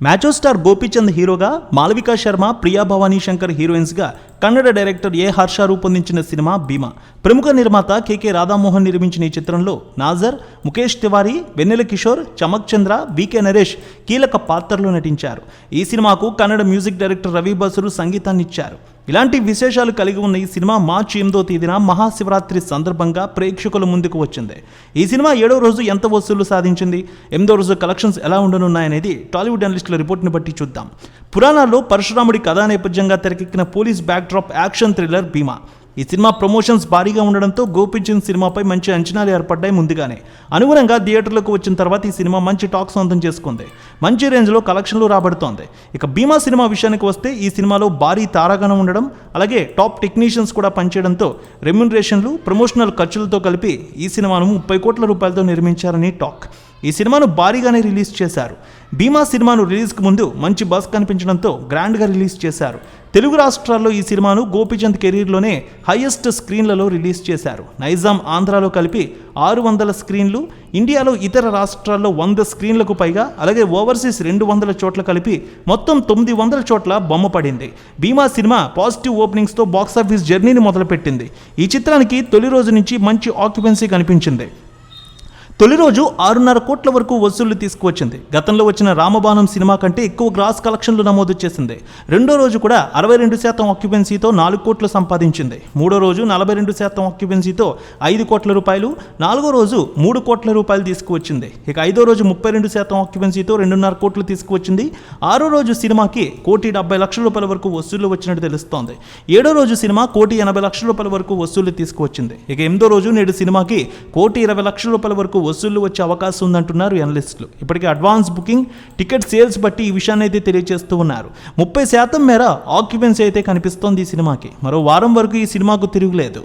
మ్యాచో star Gopichand హీరోగా మాలవికా శర్మ ప్రియా భవానీ శంకర్ హీరోయిన్స్గా Kannada director A Harsha రూపొందించిన సినిమా భీమా. ప్రముఖ నిర్మాత కెకే రాధామోహన్ నిర్మించిన ఈ చిత్రంలో నాజర్ ముఖేష్ తివారీ వెన్నెల కిషోర్ చమక్ చంద్ర వికే నరేష్ కీలక పాత్రలో నటించారు. ఈ సినిమాకు కన్నడ మ్యూజిక్ డైరెక్టర్ రవి బసురు సంగీతాన్ని ఇచ్చారు ఇలాంటి విశేషాలు కలిగి ఉన్న ఈ సినిమా మార్చి ఎనిమిదో తేదీన మహాశివరాత్రి సందర్భంగా ప్రేక్షకుల ముందుకు వచ్చింది. ఈ సినిమా ఏడో రోజు ఎంత వసూళ్ళు సాధించింది? ఎనిమిదో రోజు కలెక్షన్స్ ఎలా ఉండనున్నాయనేది టాలీవుడ్ అనలిస్టుల రిపోర్ట్ని బట్టి చూద్దాం. పురాణాల్లో పరశురాముడి కథా నేపథ్యంగా తెరకెక్కిన police backdrop action thriller Bhima. ఈ సినిమా ప్రమోషన్స్ భారీగా ఉండడంతో గోపిచంద్ సినిమాపై మంచి అంచనాలు ఏర్పడ్డాయి ముందుగానే. అనుగుణంగా థియేటర్లకు వచ్చిన తర్వాత ఈ సినిమా మంచి టాక్ సొంతం చేసుకుంది. మంచి రేంజ్లో కలెక్షన్లు రాబడుతోంది. ఇక భీమా సినిమా విషయానికి వస్తే ఈ సినిమాలో భారీ తారాగణం ఉండడం అలాగే టాప్ టెక్నీషియన్స్ కూడా పనిచేయడంతో రెమ్యునరేషన్లు ప్రమోషనల్ ఖర్చులతో కలిపి ఈ సినిమాను ముప్పై కోట్ల రూపాయలతో నిర్మించారని టాక్. ఈ సినిమాను భారీగానే రిలీజ్ చేశారు. భీమా సినిమాను రిలీజ్కి ముందు మంచి బస్ కనిపించడంతో గ్రాండ్గా రిలీజ్ చేశారు. తెలుగు రాష్ట్రాల్లో ఈ సినిమాను గోపీచంద్ కెరీర్లోనే హయ్యెస్ట్ స్క్రీన్లలో రిలీజ్ చేశారు. నైజాం ఆంధ్రాలో కలిపి ఆరు వందల స్క్రీన్లు ఇండియాలో ఇతర రాష్ట్రాల్లో వంద స్క్రీన్లకు పైగా అలాగే ఓవర్సీస్ రెండు వందల చోట్ల కలిపి మొత్తం తొమ్మిది వందల చోట్ల బొమ్మ పడింది. భీమా సినిమా పాజిటివ్ ఓపెనింగ్స్తో బాక్సాఫీస్ జర్నీని మొదలుపెట్టింది. ఈ చిత్రానికి తొలి రోజు నుంచి మంచి ఆక్యుపెన్సీ కనిపించింది. తొలి రోజు ఆరున్నర కోట్ల వరకు వసూళ్ళు తీసుకువచ్చింది. గతంలో వచ్చిన రామబాణం సినిమా కంటే ఎక్కువ గ్రాస్ కలెక్షన్లు నమోదు చేసింది. రెండో రోజు కూడా అరవై రెండు శాతం ఆక్యుపెన్సీతో నాలుగు కోట్లు సంపాదించింది. మూడో రోజు నలభై రెండు శాతం ఆక్యుపెన్సీతో ఐదు కోట్ల రూపాయలు. నాలుగో రోజు మూడు కోట్ల రూపాయలు తీసుకువచ్చింది. ఇక ఐదో రోజు ముప్పై రెండు శాతం ఆక్యుపెన్సీతో రెండున్నర కోట్లు తీసుకువచ్చింది. ఆరో రోజు సినిమాకి కోటి డెబ్బై లక్షల రూపాయల వరకు వసూళ్ళు వచ్చినట్టు తెలుస్తోంది. ఏడో రోజు సినిమా కోటి ఎనభై లక్షల రూపాయల వరకు వసూళ్ళు తీసుకువచ్చింది. ఇక ఎనిమిదో రోజు నేడు సినిమాకి కోటి ఇరవై లక్షల రూపాయల వరకు వసూళ్ళు వచ్చే అవకాశం ఉందంటున్నారు ఎనలిస్టులు ఇప్పటికే అడ్వాన్స్ బుకింగ్ టికెట్ సేల్స్ బట్టి ఈ విషయాన్ని అయితే తెలియజేస్తూ ఉన్నారు. ముప్పై శాతం మేర ఆక్యుపెన్సీ అయితే కనిపిస్తోంది ఈ సినిమాకి. మరో వారం వరకు ఈ సినిమాకు తిరుగులేదు.